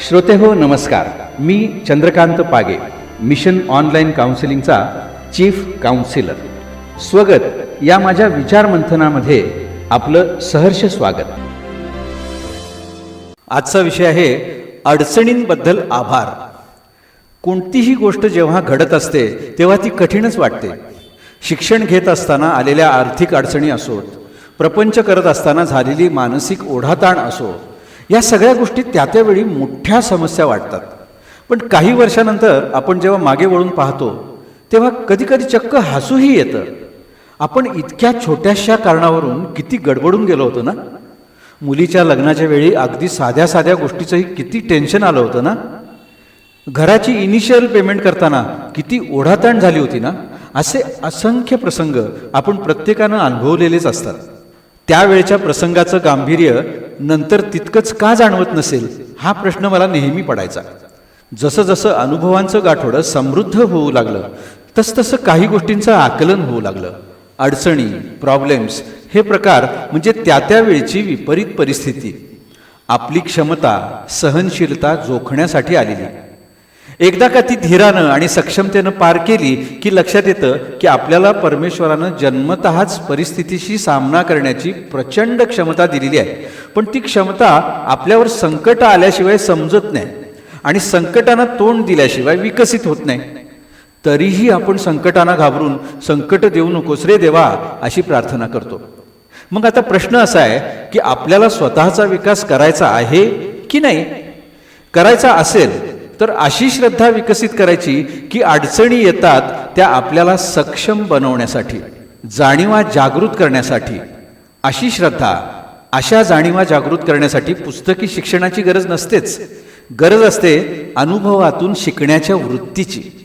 श्रोते हो नमस्कार. मी चंद्रकांत पागे मिशन ऑनलाईन काउन्सिलिंगचा चीफ काउन्सिलर. स्वगत. या माझ्या विचारमंथनामध्ये आपलं सहर्ष स्वागत. आजचा विषय आहे अडचणींबद्दल आभार. कोणतीही गोष्ट जेव्हा घडत असते तेव्हा ती कठीणच वाटते. शिक्षण घेत असताना आलेल्या आर्थिक अडचणी असोत. प्रपंच करत असताना झालेली मानसिक ओढाताण असो या सगळ्या गोष्टी त्या त्यावेळी मोठ्या समस्या वाटतात. पण काही वर्षानंतर आपण जेव्हा मागे वळून पाहतो तेव्हा कधीकधी चक्क हसूही येतं. आपण इतक्या छोट्याशा कारणावरून किती गडबडून गेलो होतो ना? मुलीच्या लग्नाच्या वेळी अगदी साध्या साध्या गोष्टीचंही किती टेन्शन आलं होतं ना? घराची इनिशियल पेमेंट करताना किती ओढाताण झाली होती ना? असे असंख्य प्रसंग आपण प्रत्येकानं अनुभवलेलेच असतात. त्यावेळच्या प्रसंगाचं गांभीर्य नंतर तितकंच का जाणवत नसेल हा प्रश्न मला नेहमी पडायचा. जसं जसं अनुभवांचं गाठोडं समृद्ध होऊ लागलं तसतसं काही गोष्टींचं आकलन होऊ लागलं. अडचणी प्रॉब्लेम्स हे प्रकार म्हणजे त्या त्या वेळची विपरीत परिस्थिती. आपली क्षमता सहनशीलता जोखण्यासाठी आलेली. एकदा का ती धीरानं आणि सक्षमतेनं पार केली की लक्षात येतं की आपल्याला परमेश्वरानं जन्मतःच परिस्थितीशी सामना करण्याची प्रचंड क्षमता दिलेली आहे. पण ती क्षमता आपल्यावर संकट आल्याशिवाय समजत नाही आणि संकटांना तोंड दिल्याशिवाय विकसित होत नाही. तरीही आपण संकटांना घाबरून संकट देऊ नकोस रे देवा अशी प्रार्थना करतो. मग आता प्रश्न असा आहे की आपल्याला स्वतःचा विकास करायचा आहे की नाही? करायचा असेल तर अशी श्रद्धा विकसित करायची की अडचणी येतात त्या आपल्याला सक्षम बनवण्यासाठी जाणीवा जागृत करण्यासाठी. अशी श्रद्धा अशा जाणीवा जागृत करण्यासाठी पुस्तकी शिक्षणाची गरज नसतेच. गरज असते अनुभवातून शिकण्याच्या वृत्तीची.